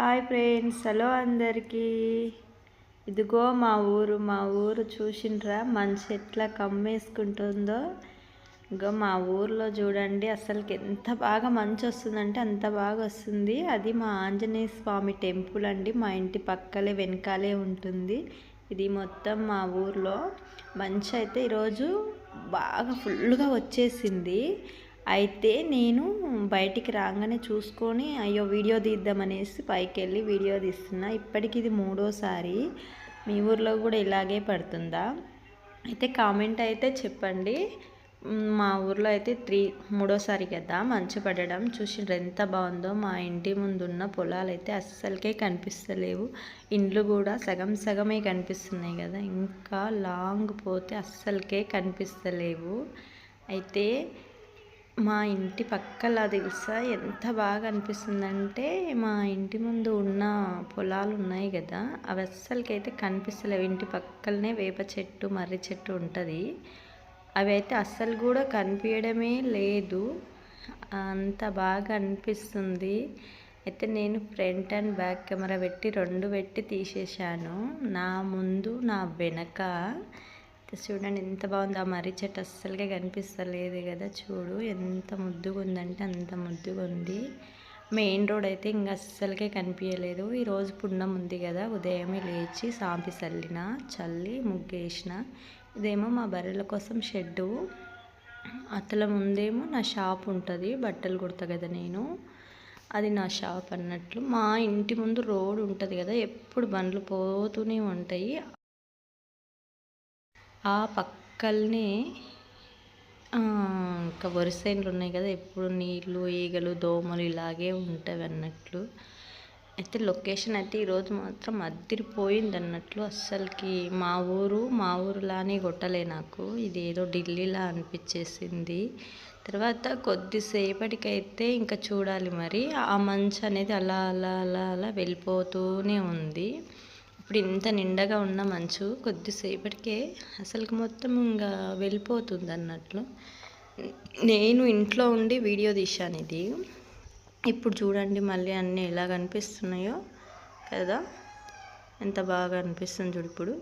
Hi friends hello అందరికీ. ఇదిగో మా ఊరు మా ఊరు చూసిండ్రా మంచి ఎట్లా కమ్మేసుకుంటుందో. ఇగో మా ఊర్లో చూడండి అసలుకి ఎంత బాగా మంచి వస్తుందంటే అంత బాగా వస్తుంది. అది మా ఆంజనేయ స్వామి టెంపుల్ అండి మా ఇంటి పక్కలే వెనకాలే ఉంటుంది. ఇది మొత్తం మా ఊర్లో. మంచి అయితే ఈరోజు బాగా ఫుల్గా వచ్చేసింది. అయితే నేను బయటికి రాగానే చూసుకొని అయ్యో వీడియో తీద్దామనేసి పైకి వెళ్ళి వీడియో తీస్తున్నా. ఇప్పటికి ఇది మూడోసారి. మీ ఊర్లో కూడా ఇలాగే పడుతుందా? అయితే కామెంట్ అయితే చెప్పండి. మా ఊర్లో అయితే త్రీ మూడోసారి కదా మంచు పడడం. చూసిండ్రు ఎంత బాగుందో. మా ఇంటి ముందు ఉన్న పొలాలు అయితే అస్సలకే కనిపిస్తలేవు. ఇండ్లు కూడా సగం సగమే కనిపిస్తున్నాయి కదా. ఇంకా లాంగ్ పోతే అస్సలకే కనిపిస్తలేవు. అయితే మా ఇంటి పక్కలా తెలుసా? ఎంత బాగా అనిపిస్తుందంటే మా ఇంటి ముందు ఉన్న పొలాలు ఉన్నాయి కదా అవి అస్సలకైతే కనిపిస్తలేవు. ఇంటి పక్కలనే వేప చెట్టు మర్రి చెట్టు ఉంటుంది. అవి అయితే అస్సలు కూడా కనిపించడమే లేదు. అంత బాగా అనిపిస్తుంది అయితే నేను ఫ్రంట్ అండ్ బ్యాక్ కెమెరా పెట్టి రెండు పెట్టి తీసేసాను నా ముందు నా వెనక చూడండి ఎంత బాగుంది. ఆ మర్రి చెట్టు అస్సలుగా కనిపిస్తలేదు కదా. చూడు ఎంత ముద్దుగా ఉందంటే అంత ముద్దుగా ఉంది మెయిన్ రోడ్ అయితే ఇంకా అస్సలకే కనిపించలేదు ఈరోజు పుణ్యం ఉంది కదా. ఉదయమే లేచి సాంపి చల్లిన చల్లి ముగ్గేసిన. ఇదేమో మా బర్రెల కోసం షెడ్డు. అతల ముందేమో నా షాప్ ఉంటుంది. బట్టలు కుడతా కదా నేను. అది నా షాప్ అన్నట్లు. మా ఇంటి ముందు రోడ్ ఉంటుంది కదా. ఎప్పుడు బండ్లు పోతూనే ఉంటాయి. ఆ పక్కనే ఇంకా వరిసేనులు ఉన్నాయి కదా ఎప్పుడు నీళ్ళు ఈగలు దోమలు ఇలాగే ఉంటాయి అన్నట్లు. అయితే లొకేషన్ అయితే ఈరోజు మాత్రం అద్దరిపోయింది అన్నట్లు. అస్సలకి మా ఊరు మా ఊరులానే కొట్టలే నాకు. ఇది ఏదో ఢిల్లీలా అనిపించేసింది. తర్వాత కొద్దిసేపటికైతే ఇంకా చూడాలి మరి. ఆ మంచు అనేది అలా అలా అలా అలా వెళ్ళిపోతూనే ఉంది. ఇప్పుడు ఇంత నిండగా ఉన్న మంచు కొద్దిసేపటికే అసలుకి మొత్తం ఇంకా వెళ్ళిపోతుంది అన్నట్లు నేను ఇంట్లో ఉండి వీడియో తీశాను ఇది. ఇప్పుడు చూడండి మళ్ళీ అన్నీ ఎలా కనిపిస్తున్నాయో కదా. ఎంత బాగా అనిపిస్తుంది చూడు ఇప్పుడు.